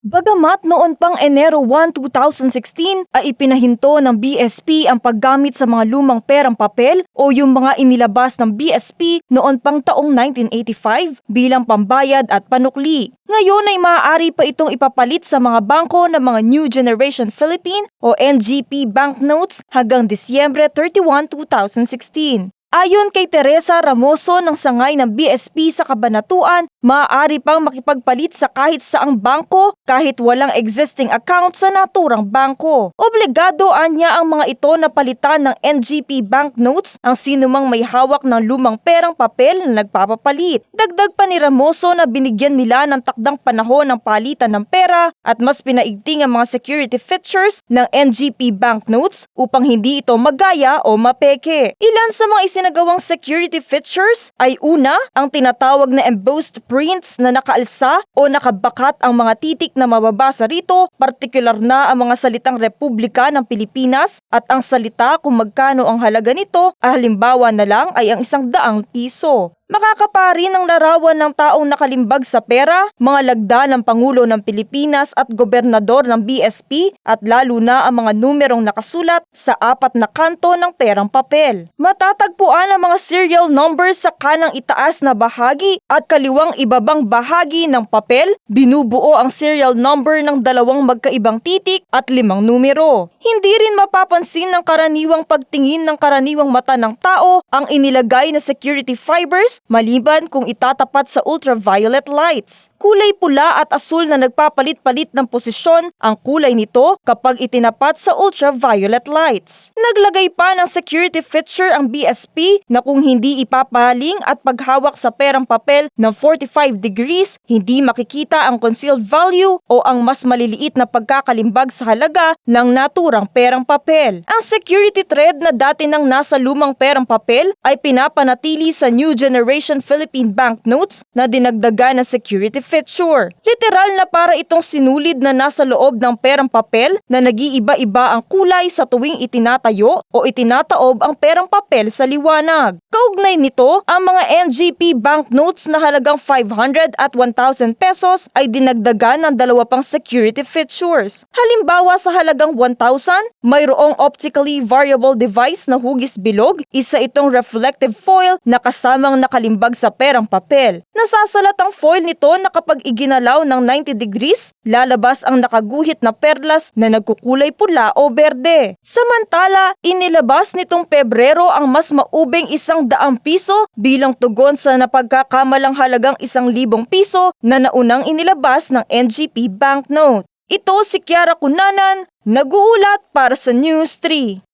Bagamat noon pang Enero 1, 2016 ay ipinahinto ng BSP ang paggamit sa mga lumang perang papel o yung mga inilabas ng BSP noon pang taong 1985 bilang pambayad at panukli. Ngayon ay maaari pa itong ipapalit sa mga bangko ng mga New Generation Philippine o NGP banknotes hanggang Disyembre 31, 2016. Ayon kay Teresa Ramoso ng sangay ng BSP sa Kabanatuan, maaari pang makipagpalit sa kahit saang bangko kahit walang existing account sa naturang bangko. Obligado anya ang mga ito na palitan ng NGP banknotes ang sinumang may hawak ng lumang perang papel na nagpapapalit. Dagdag pa ni Ramoso na binigyan nila ng takdang panahon ng palitan ng pera at mas pinaigting ang mga security features ng NGP banknotes upang hindi ito magaya o mapeke. Ilan sa mga isinagawang security features ay una, ang tinatawag na embossed prints na nakaalsa o nakabakat ang mga titik na mababasa rito, partikular na ang mga salitang Republika ng Pilipinas at ang salita kung magkano ang halaga nito, halimbawa na lang ay ang isang daang piso. Makakapari ng larawan ng taong nakalimbag sa pera, mga lagda ng Pangulo ng Pilipinas at Gobernador ng BSP at lalo na ang mga numerong nakasulat sa apat na kanto ng perang papel. Matatagpuan ang mga serial numbers sa kanang itaas na bahagi at kaliwang ibabang bahagi ng papel, binubuo ang serial number ng dalawang magkaibang titik at limang numero. Hindi rin mapapansin ng karaniwang pagtingin ng karaniwang mata ng tao ang inilagay na security fibers maliban kung itatapat sa ultraviolet lights. Kulay pula at asul na nagpapalit-palit ng posisyon ang kulay nito kapag itinapat sa ultraviolet lights. Naglagay pa ng security feature ang BSP na kung hindi ipapaling at paghawak sa perang papel ng 45 degrees, hindi makikita ang concealed value o ang mas maliliit na pagkakalimbag sa halaga ng naturang perang papel. Ang security thread na dati nang nasa lumang perang papel ay pinapanatili sa New Generation Philippine banknotes na dinagdagan ng security feature. Literal na para itong sinulid na nasa loob ng perang papel na nag-iiba-iba ang kulay sa tuwing itinatayo o itinataob ang perang papel sa liwanag. Kaugnay nito, ang mga NGP banknotes na halagang 500 at 1,000 pesos ay dinagdagan ng dalawa pang security features. Halimbawa sa halagang 1,000, mayroong optically variable device na hugis bilog, isa itong reflective foil na kasamang nakalimbag sa perang papel. Nasasalat ang foil nito na kapag iginalaw ng 90 degrees, lalabas ang nakaguhit na perlas na nagkukulay pula o berde. Samantala, inilabas nitong Pebrero ang mas maubing isang daang piso bilang tugon sa napagkakamalang halagang isang libong piso na naunang inilabas ng NGP banknote. Ito si Kiara Kunanan, nag-uulat para sa News 3.